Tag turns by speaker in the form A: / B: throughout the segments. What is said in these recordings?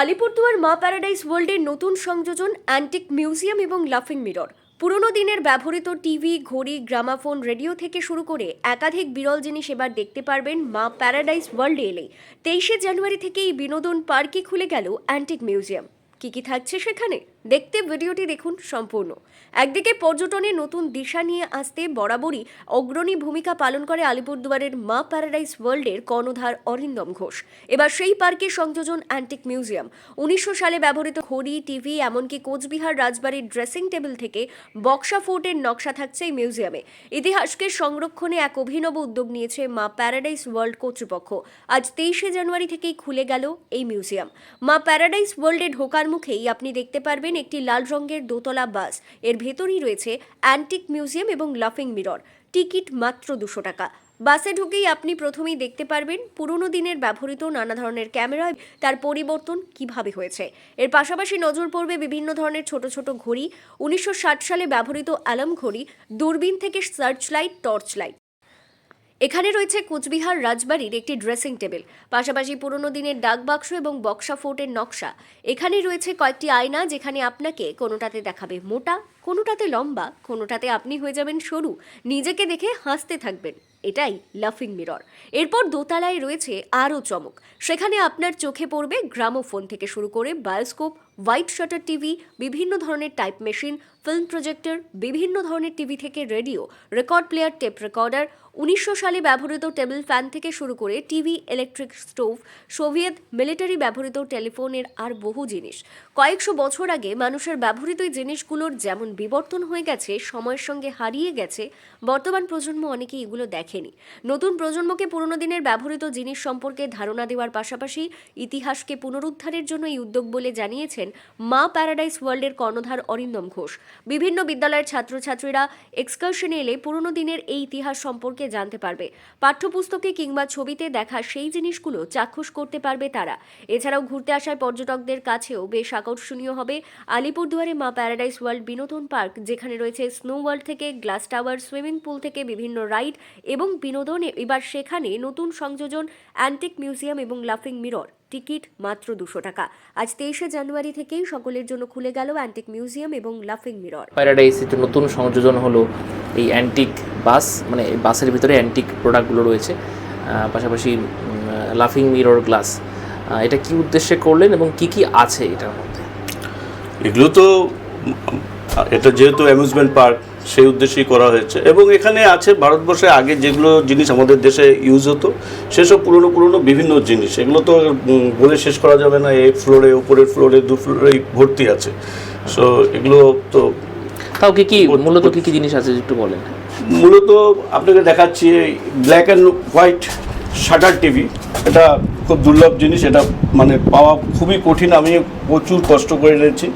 A: আলিপুরদুয়ার মা প্যারাডাইস ওয়ার্ল্ডের নতুন সংযোজন অ্যান্টিক মিউজিয়াম এবং লাফিং মিরর। পুরনো দিনের ব্যবহৃত টিভি, ঘড়ি, গ্রামাফোন, রেডিও থেকে শুরু করে একাধিক বিরল জিনিস এবার দেখতে পারবেন মা প্যারাডাইস ওয়ার্ল্ডে এলে। তেইশে জানুয়ারি থেকে এই বিনোদন পার্কে খুলে গেল অ্যান্টিক মিউজিয়াম। কি কি থাকছে সেখানে? দেখতে ভিডিওটি দেখুন সম্পূর্ণ। একদিকে পর্যটনে নতুন দিশা নিয়ে আসতে বরাবরই অগ্রণী ভূমিকা পালন করে আলিপুরদুয়ারের মা প্যারাডাইস ওয়ার্ল্ডের কর্ণধার অরিন্দম ঘোষ। এবার সেই পার্কে সংযোজন অ্যান্টিক মিউজিয়াম। উনিশশো সালে ব্যবহৃত ঘড়ি, টিভি, এমনকি কোচবিহার রাজবাড়ির ড্রেসিং টেবিল থেকে বক্সা ফোর্টের নকশা থাকছে এই মিউজিয়ামে। ইতিহাসকে সংরক্ষণে এক অভিনব উদ্যোগ নিয়েছে মা প্যারাডাইস ওয়ার্ল্ড কর্তৃপক্ষ। আজ তেইশে জানুয়ারি থেকেই খুলে গেল এই মিউজিয়াম। মা প্যারাডাইস ওয়ার্ল্ডে ঢোকার মুখেই আপনি দেখতে পারবেন একটি লাল রঙের দোতলা বাস। এর ভেতরেই রয়েছে অ্যান্টিক মিউজিয়াম এবং লাফিং মিরর। টিকিট মাত্র দুশো টাকা। বাসে ঢুকেই আপনি প্রথমেই দেখতে পারবেন পুরনো দিনের ব্যবহৃত নানা ধরনের ক্যামেরা তার পরিবর্তন কীভাবে হয়েছে। এর পাশাপাশি নজর পড়বে বিভিন্ন ধরনের ছোট ছোট ঘড়ি, উনিশশো ষাট সালে ব্যবহৃত অ্যালার্ম ঘড়ি, দূরবীন থেকে সার্চ লাইট টর্চ লাইট এখানে রয়েছে কোচবিহার রাজবাড়ির একটি ড্রেসিং টেবিল পাশাপাশি পুরনো দিনের ডাক বাক্স এবং বক্সা ফোর্টের নকশা। এখানে রয়েছে কয়েকটি আয়না যেখানে আপনাকে কোনোটাতে দেখাবে মোটা, কোনোটাতে লম্বা, কোনোটাতে আপনি হয়ে যাবেন সরু, নিজেকে দেখে হাসতে থাকবেন। এটাই লাফিং মিরর এরপর দোতলায় রয়েছে আরও চমক। সেখানে আপনার চোখে পড়বে গ্রামোফোন থেকে শুরু করে বায়োস্কোপ হোয়াইট শাটার টিভি, বিভিন্ন ধরনের টাইপ মেশিন, ফিল্ম প্রজেক্টর, বিভিন্ন ধরনের টিভি থেকে radio, record player, tape recorder, উনিশশো সালে ব্যবহৃত টেবিল ফ্যান থেকে শুরু করে TV, electric stove, Soviet military ব্যবহৃত টেলিফোনের আর বহু জিনিস। কয়েকশো বছর আগে মানুষের ব্যবহৃত জিনিসগুলোর যেমন বিবর্তন হয়ে গেছে, সময়ের সঙ্গে হারিয়ে গেছে, বর্তমান প্রজন্ম অনেকেই এগুলো দেখেনি। নতুন প্রজন্মকে পুরনো দিনের ব্যবহৃত জিনিস সম্পর্কে ধারণা দেওয়ার পাশাপাশি ইতিহাসকে পুনরুদ্ধারের জন্য এই উদ্যোগ বলে জানিয়েছেন মা প্যারাডাইস ওয়ার্ল্ডের কর্ণধার অরিন্দম ঘোষ। বিভিন্ন বিদ্যালয়ের ছাত্রছাত্রীরা এক্সকার্শনে এলে পুরনো দিনের এই ইতিহাস সম্পর্কে জানতে পারবে। পাঠ্যপুস্তকে কিংবা ছবিতে দেখা সেই জিনিসগুলো চাক্ষুষ করতে পারবে তারা। এছাড়াও ঘুরতে আসায় পর্যটকদের কাছেও বেশ আকর্ষণীয় হবে আলিপুরদুয়ারে মা প্যারাডাইস ওয়ার্ল্ড বিনোদন পার্ক, যেখানে রয়েছে স্নো ওয়ার্ল্ড থেকে গ্লাস টাওয়ার, সুইমিং পুল থেকে বিভিন্ন রাইড এবং বিনোদন। এবার সেখানে নতুন সংযোজন, অ্যান্টিক মিউজিয়াম এবং লাফিং মিরর। টিকিট মাত্র দুশো টাকা। আজ তেইশে জানুয়ারি থেকেই সকলের জন্য খুলে গেল অ্যান্টিক মিউজিয়াম এবং লাফিং মিরর।
B: প্যারাডাইসে যে নতুন সংযোজন হলো এই অ্যান্টিক বাস মানে এই বাসের ভিতরে অ্যান্টিক প্রোডাক্টগুলো রয়েছে পাশাপাশি লাফিং মিরর গ্লাস। এটা কি উদ্দেশ্যে করলেন এবং কি কি আছে এটার মধ্যে?
C: এগুলো তো এটা যেহেতু অ্যামিউজমেন্ট পার্ক সেই উদ্দেশ্যেই করা হয়েছে। এবং এখানে আছে ভারতবর্ষে আগে যেগুলো জিনিস আমাদের দেশে ইউজ হতো সেসব পুরনো পুরনো বিভিন্ন জিনিস। এগুলো তো বলে শেষ করা যাবে না এই ফ্লোরে উপরের ফ্লোরে দু ফ্লোরেই ভর্তি আছে। সো এগুলো তো
B: তাও কি কি মূলত কি কি জিনিস আছে একটু বলেন?
C: মূলত আপনাকে দেখাচ্ছি black and white shutter TV এটা খুব দুর্লভ জিনিস এটা মানে পাওয়া খুবই কঠিন আমি প্রচুর কষ্ট করে এনেছি।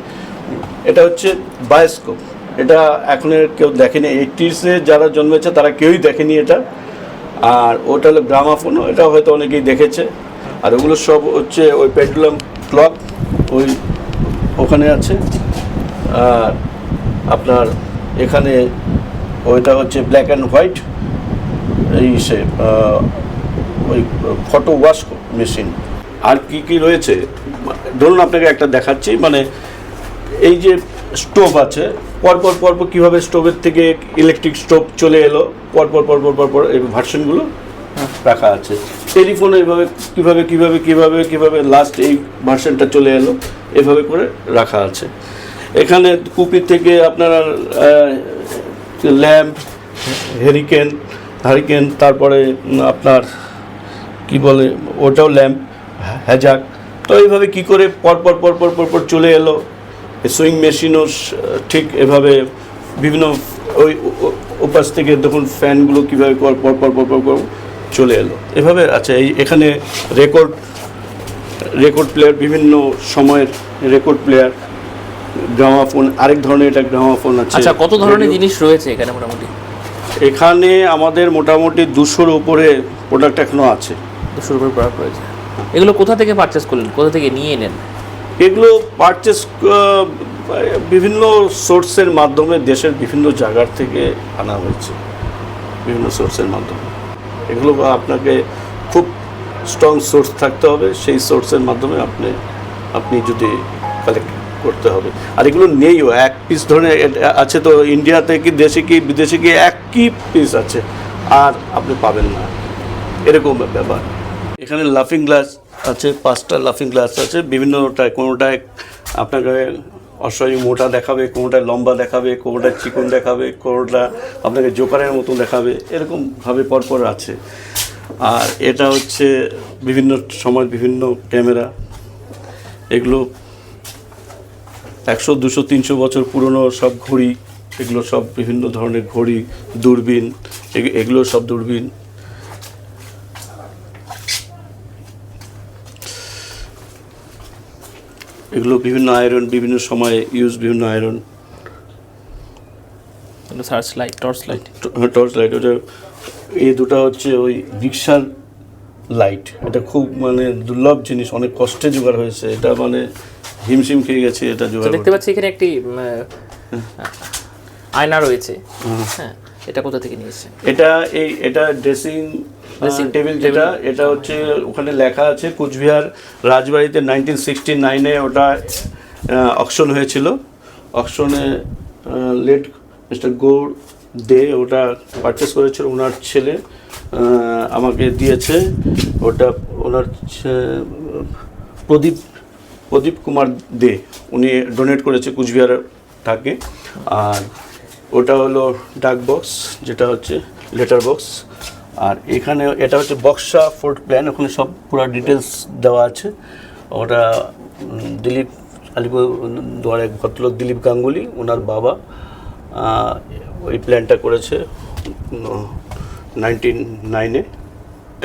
C: এটা হচ্ছে বায়োস্কোপ এটা এখন কেউ দেখেনি। এইটিসে যারা জন্মেছে, তারা কেউই দেখেনি এটা। আর ওটা হলো গ্রামাফোনও এটা হয়তো অনেকেই দেখেছে। আর ওগুলো সব হচ্ছে ওই পেট্রোলিয়াম ক্লক, ওই ওখানে আছে। আর আপনার এখানে ওইটা হচ্ছে ব্ল্যাক অ্যান্ড হোয়াইট, এই সে ওই ফটো ওয়াশ মেশিন। আর কি কি রয়েছে? ধরুন আপনাকে একটা দেখাচ্ছি মানে এই যে স্টোভ আছে পরপর পরপর কীভাবে স্টোভের থেকে ইলেকট্রিক স্টোভ চলে এলো, পরপর পরপর পরপর এই ভার্সনগুলো রাখা আছে। টেলিফোনে এইভাবে কীভাবে কীভাবে কীভাবে কীভাবে লাস্ট এই ভার্সনটা চলে এলো, এভাবে করে রাখা আছে। এখানে কুপির থেকে আপনার ল্যাম্প হেরিকেন হারিকেন তারপরে আপনার কি বলে, ওটাও ল্যাম্প, হ্যাজাক, তো এইভাবে কি করে পরপর পরপর পরপর চলে এলো সুইং মেশিনও ঠিক এভাবে বিভিন্ন ওই ওপাশ থেকে দেখুন ফ্যানগুলো কীভাবে পর পর পর পর পর পর চলে এলো। এভাবে আচ্ছা এই এখানে রেকর্ড রেকর্ড প্লেয়ার বিভিন্ন সময়ের রেকর্ড প্লেয়ার গ্রামাফোন আরেক ধরনের এটা গ্রামাফোন আছে।
B: আচ্ছা কত ধরনের জিনিস রয়েছে এখানে মোটামুটি?
C: এখানে আমাদের মোটামুটি দুশোর উপরে প্রোডাক্ট এখনও আছে।
B: দুশোর উপরে প্রোডাক্ট রয়েছে। এগুলো কোথা থেকে পারচেস করলেন? কোথা থেকে নিয়ে এলেন?
C: এগুলো পারচেস বিভিন্ন সোর্সের মাধ্যমে দেশের বিভিন্ন জায়গার থেকে আনা হয়েছে। বিভিন্ন সোর্সের মাধ্যমে। এগুলো আপনাকে খুব স্ট্রং সোর্স থাকতে হবে। সেই সোর্সের মাধ্যমে আপনি আপনি যদি কালেক্ট করতে হবে। আর এগুলো নেইও এক পিস ধরনের, আছে তো ইন্ডিয়াতে কি, দেশে কি, বিদেশে কি একই পিস আছে। আর আপনি পাবেন না। এরকম ব্যাপার। এখানে লাফিং গ্লাস আছে, পাঁচটা লাফিং গ্লাস আছে, বিভিন্নটায়, কোনোটায় আপনাকে অসহায় মোটা দেখাবে, কোনোটায় লম্বা দেখাবে, কোনোটায় চিকন দেখাবে, কোনোটা আপনাকে জোকারের মতো দেখাবে, এরকমভাবে পরপর আছে। আর এটা হচ্ছে বিভিন্ন সময় বিভিন্ন ক্যামেরা। এগুলো একশো, দুশো, তিনশো বছর পুরনো সব ঘড়ি, এগুলো সব বিভিন্ন ধরনের ঘড়ি, দূরবীন, এগ- এগুলো সব দূরবীন। এগুলো বিভিন্ন আয়রন বিভিন্ন সময়ে ইউজ বিভিন্ন iron
B: search light torch light
C: torch light ওটা এই দুটো হচ্ছে ওই রিক্সার লাইট এটা খুব মানে দুর্লভ জিনিস অনেক কষ্টে জোগাড় হয়েছে। এটা মানে হিমশিম খেয়ে গেছে এটা জোগাড়
B: দেখতে পাচ্ছি এখানে একটি আয়না রয়েছে। হ্যাঁ। এটা কোথা থেকে নিয়ে এসেছেন
C: এটা এই এটা ড্রেসিং টেবিল যেটা এটা হচ্ছে ওখানে লেখা আছে কুচবিহার রাজবাড়িতে নাইনটিন সিক্সটি নাইনে ওটা অকশন হয়েছিল। অকশনে লেট মিস্টার গৌর দে ওটা পারচেস করেছিল ওনার ছেলে আমাকে দিয়েছে। ওটা ওনার ছে- প্রদীপ প্রদীপ কুমার দে উনি ডোনেট করেছে কুচবিহার থাকে। আর ওটা হলো ডাক বক্স, যেটা হচ্ছে লেটার বক্স। আর এখানে এটা হচ্ছে বক্সা ফোর্ট প্ল্যান, ওখানে সব পুরো ডিটেলস দেওয়া আছে। ওটা দিলীপ আলিপুর, দুয়ার এক ভদ্রলোক দিলীপ গাঙ্গুলি, ওনার বাবা ওই প্ল্যানটা করেছে নাইনটিন নাইনে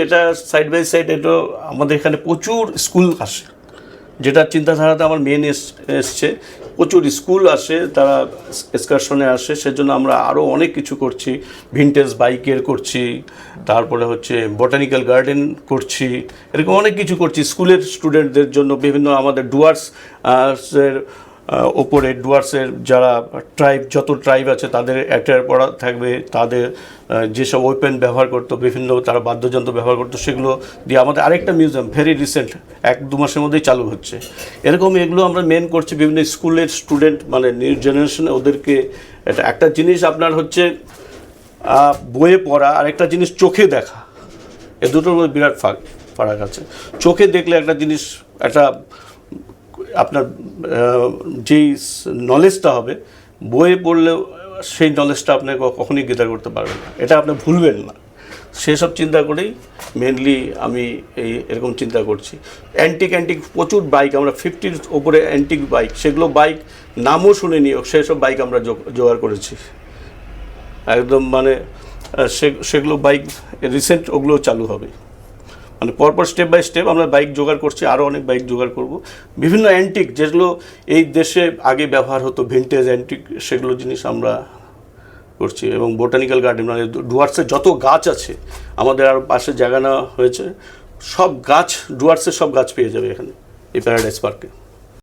C: এটা সাইড বাই সাইড এটা আমাদের এখানে প্রচুর স্কুল আসে। যেটা চিন্তাধারাতে আমার মেন এসছে। প্রচুর স্কুল আসে, তারা এক্সকারশনে আসে, সেজন্য আমরা আরও অনেক কিছু করছি। ভিনটেজ বাইকের করছি, তারপরে হচ্ছে বটানিক্যাল গার্ডেন করছি, এরকম অনেক কিছু করছি। স্কুলের স্টুডেন্টদের জন্য বিভিন্ন আমাদের ডুয়ার্স ওপরে ডুয়ার্সের যারা ট্রাইব যত ট্রাইব আছে, তাদের অ্যাটায়ার পড়া থাকবে। তাদের যেসব ওয়েপেন ব্যবহার করতো, বিভিন্ন তারা বাদ্যযন্ত্র ব্যবহার করতো, সেগুলো দিয়ে আমাদের আরেকটা মিউজিয়াম ভেরি রিসেন্ট এক দু মাসের মধ্যেই চালু হচ্ছে। এরকম এগুলো আমরা মেন করছি বিভিন্ন স্কুলের স্টুডেন্ট মানে নিউ জেনারেশনে ওদেরকে এটা একটা জিনিস আপনার হচ্ছে বইয়ে পড়া আর একটা জিনিস চোখে দেখা। এ দুটোর মধ্যে বিরাট ফারাক ফারাক আছে। চোখে দেখলে একটা জিনিস, একটা আপনার যেই নলেজটা হবে, বইয়ে পড়লেও সেই নলেজটা আপনি কখনই কখনোই গেদার করতে পারবেন না। এটা আপনি ভুলবেন না। সেসব চিন্তা করেই মেনলি আমি এই, এরকম চিন্তা করছি। অ্যান্টিক অ্যান্টিক প্রচুর বাইক আমরা ফিফটির ওপরে অ্যান্টিক বাইক সেগুলো বাইক নামও শুনে শুনিনি, সেসব বাইক আমরা জোগাড় করেছি। একদম মানে সে- সেগুলো বাইক রিসেন্ট ওগুলো চালু হবে। মানে পরপর স্টেপ বাই স্টেপ আমরা বাইক জোগাড় করছি আরও অনেক বাইক জোগাড় করব। বিভিন্ন অ্যান্টিক যেগুলো এই দেশে আগে ব্যবহার হতো ভিন্টেজ অ্যান্টিক সেগুলো জিনিস আমরা করছি এবং বোটানিক্যাল গার্ডেন মানে ডুয়ার্সের যত গাছ আছে, আমাদের আর পাশে জায়গা নেওয়া হয়েছে, সব গাছ ডুয়ার্সের সব গাছ পেয়ে যাবে এখানে, এই প্যারাডাইস পার্কে